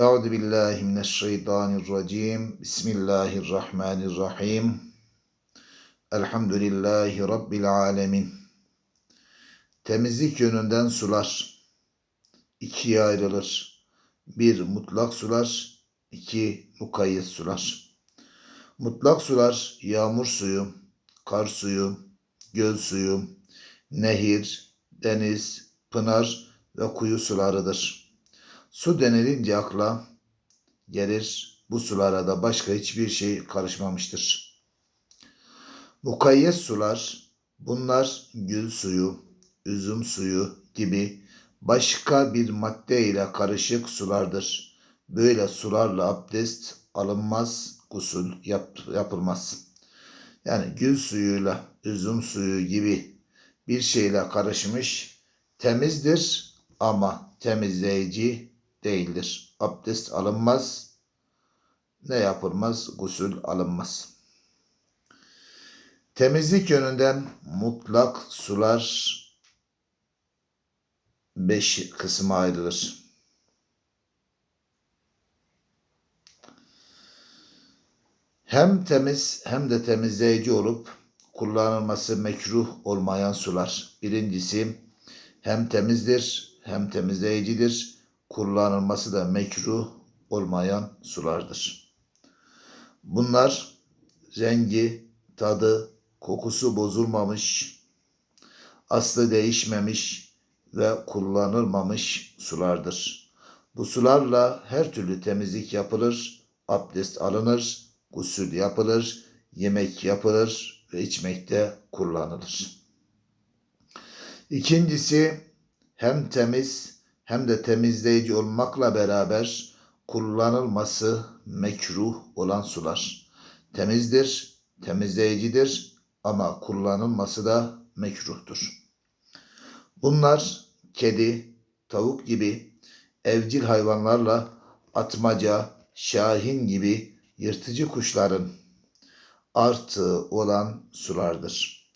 Euzu billahi mineşşeytanirracim. Bismillahirrahmanirrahim. Elhamdülillahi rabbil alamin. Temizlik yönünden sular ikiye ayrılır. Bir mutlak sular, iki mukayyet sular. Mutlak sular yağmur suyu, kar suyu, göl suyu, nehir, deniz, pınar ve kuyu sularıdır. Su denilince akla gelir bu sulara da başka hiçbir şey karışmamıştır. Mukayyet sular bunlar gül suyu, üzüm suyu gibi başka bir madde ile karışık sulardır. Böyle sularla abdest alınmaz, gusül yap, yapılmaz. Yani gül suyuyla üzüm suyu gibi bir şeyle karışmış temizdir ama temizleyici değildir. Abdest alınmaz. Ne yapılmaz? Gusül alınmaz. Temizlik yönünden mutlak sular beş kısma ayrılır. Hem temiz hem de temizleyici olup kullanılması mekruh olmayan sular. Birincisi hem temizdir hem temizleyicidir. Kullanılması da mekruh olmayan sulardır. Bunlar rengi, tadı, kokusu bozulmamış, aslı değişmemiş ve kullanılmamış sulardır. Bu sularla her türlü temizlik yapılır, abdest alınır, gusül yapılır, yemek yapılır ve içmekte kullanılır. İkincisi hem temiz hem de temizleyici olmakla beraber kullanılması mekruh olan sular. Temizdir, temizleyicidir ama kullanılması da mekruhtur. Bunlar kedi, tavuk gibi evcil hayvanlarla atmaca, şahin gibi yırtıcı kuşların artığı olan sulardır.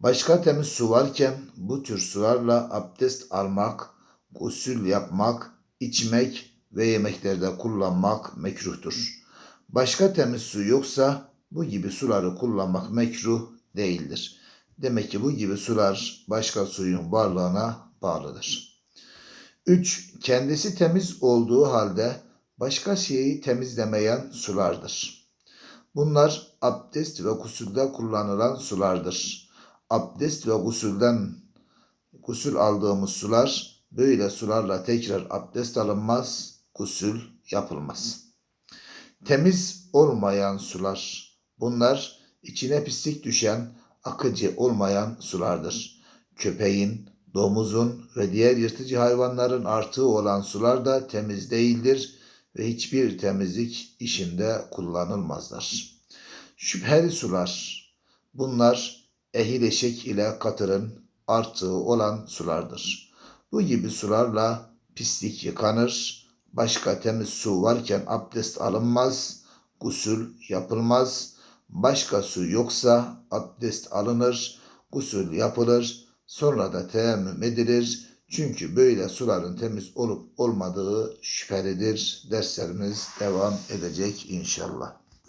Başka temiz su varken bu tür sularla abdest almak, gusül yapmak, içmek ve yemeklerde kullanmak mekruhtur. Başka temiz su yoksa bu gibi suları kullanmak mekruh değildir. Demek ki bu gibi sular başka suyun varlığına bağlıdır. 3. Kendisi temiz olduğu halde başka şeyi temizlemeyen sulardır. Bunlar abdest ve gusülde kullanılan sulardır. Abdest ve gusülden gusül aldığımız sular böyle sularla tekrar abdest alınmaz, gusül yapılmaz. Temiz olmayan sular. Bunlar içine pislik düşen, akıcı olmayan sulardır. Köpeğin, domuzun ve diğer yırtıcı hayvanların artığı olan sular da temiz değildir ve hiçbir temizlik işinde kullanılmazlar. Şüpheli sular. Bunlar ehil eşek ile katırın artığı olan sulardır. Bu gibi sularla pislik yıkanır, başka temiz su varken abdest alınmaz, gusül yapılmaz, başka su yoksa abdest alınır, gusül yapılır, sonra da teyemmüm edilir. Çünkü böyle suların temiz olup olmadığı şüphelidir. Derslerimiz devam edecek inşallah.